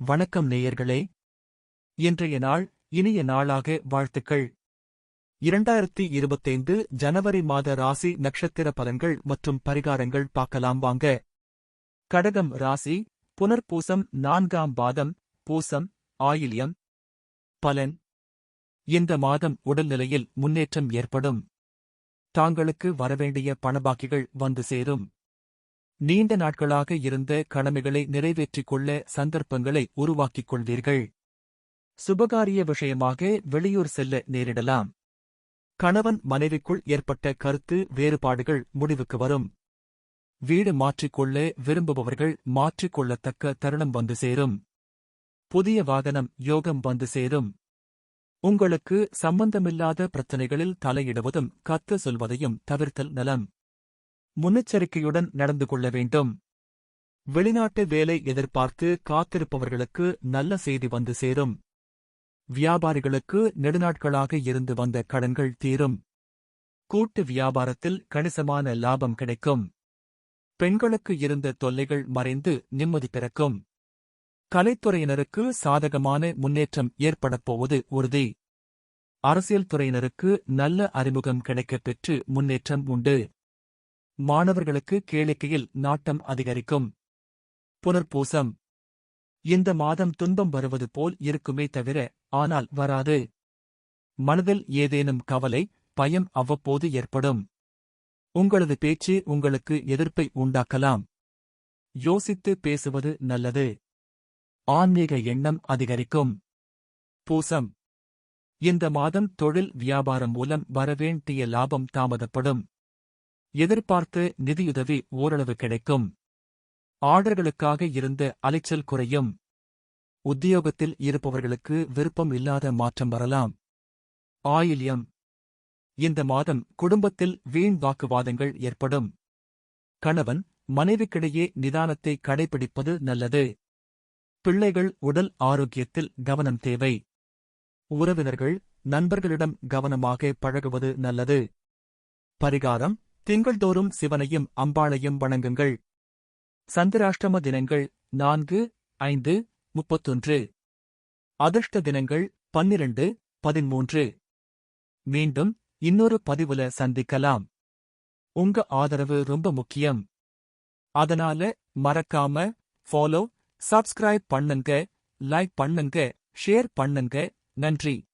வணக்கம் நேயர்களே. இன்றைய நாள் இனிய நாளாக வாழ்த்துக்கள். இரண்டாயிரத்தி இருபத்தைந்து ஜனவரி மாத ராசி நட்சத்திர பலன்கள் மற்றும் பரிகாரங்கள் பார்க்கலாம் வாங்க. கடகம் ராசி புனர்பூசம் நான்காம் பாதம் பூசம் ஆயில்யம் பலன். இந்த மாதம் உடல்நிலையில் முன்னேற்றம் ஏற்படும். தாங்களுக்கு வரவேண்டிய பணபாக்கிகள் வந்து சேரும். நீண்ட நாட்களாக இருந்த கடமைகளை நிறைவேற்றிக் கொள்ள சந்தர்ப்பங்களை உருவாக்கிக் கொள்வீர்கள் சுபகாரிய விஷயமாக வெளியூர் செல்ல நேரிடலாம். கணவன் மனைவிக்குள் ஏற்பட்ட கருத்து வேறுபாடுகள் முடிவுக்கு வரும். வீடு மாற்றிக்கொள்ள விரும்புபவர்கள் மாற்றிக்கொள்ளத்தக்க தருணம் வந்து சேரும். புதிய வாகனம் யோகம் வந்து சேரும். உங்களுக்கு சம்பந்தமில்லாத பிரச்சனைகளில் தலையிடுவதும் கத்து சொல்வதையும் தவிர்த்தல் நலம். முன்னெச்சரிக்கையுடன் நடந்து கொள்ள வேண்டும். வெளிநாட்டு வேலை எதிர்பார்த்து காத்திருப்பவர்களுக்கு நல்ல செய்தி வந்து சேரும். வியாபாரிகளுக்கு நெடுநாட்களாக இருந்து வந்த கடன்கள் தீரும். கூட்டு வியாபாரத்தில் கணிசமான லாபம் கிடைக்கும். பெண்களுக்கு இருந்த தொல்லைகள் மறைந்து நிம்மதி பிறக்கும். கலைத்துறையினருக்கு சாதகமான முன்னேற்றம் ஏற்படப் போவது உறுதி. அரசியல் துறையினருக்கு நல்ல அறிமுகம் கிடைக்கப் பெற்று முன்னேற்றம் உண்டு. மாணவர்களுக்கு கேளிக்கையில் நாட்டம் அதிகரிக்கும். புனர்பூசம். இந்த மாதம் துன்பம் வருவது போல் இருக்குமே தவிர ஆனால் வராது. மனதில் ஏதேனும் கவலை பயம் அவ்வப்போது ஏற்படும். உங்களது பேச்சு உங்களுக்கு எதிர்ப்பை உண்டாக்கலாம். யோசித்து பேசுவது நல்லது. ஆன்மீக எண்ணம் அதிகரிக்கும். பூசம். இந்த மாதம் தொழில் வியாபாரம் மூலம் வரவேண்டிய லாபம் தாமதப்படும். எதிர்பார்த்து நிதியுதவி ஓரளவு கிடைக்கும். ஆர்டர்களுக்காக இருந்த அலைச்சல் குறையும். உத்தியோகத்தில் இருப்பவர்களுக்கு விருப்பம் இல்லாத மாற்றம் வரலாம். ஆயில்யம். இந்த மாதம் குடும்பத்தில் வீண் வாக்குவாதங்கள் ஏற்படும். கணவன் மனைவிக்கிடையே நிதானத்தை கடைபிடிப்பது நல்லது. பிள்ளைகள் உடல் ஆரோக்கியத்தில் கவனம் தேவை. உறவினர்கள் நண்பர்களிடம் கவனமாக பழகுவது நல்லது. பரிகாரம் திங்கள்தோறும் சிவனையும் அம்பாளையும் வணங்குங்கள். சந்திராஷ்டம தினங்கள் நான்கு ஐந்து முப்பத்தொன்று. அதிர்ஷ்ட தினங்கள் பன்னிரண்டு பதிமூன்று. மீண்டும் இன்னொரு பதிவுல சந்திக்கலாம். உங்க ஆதரவு ரொம்ப முக்கியம். அதனால மறக்காம ஃபாலோ சப்ஸ்கிரைப் பண்ணுங்க லைக் பண்ணுங்க ஷேர் பண்ணுங்க. நன்றி.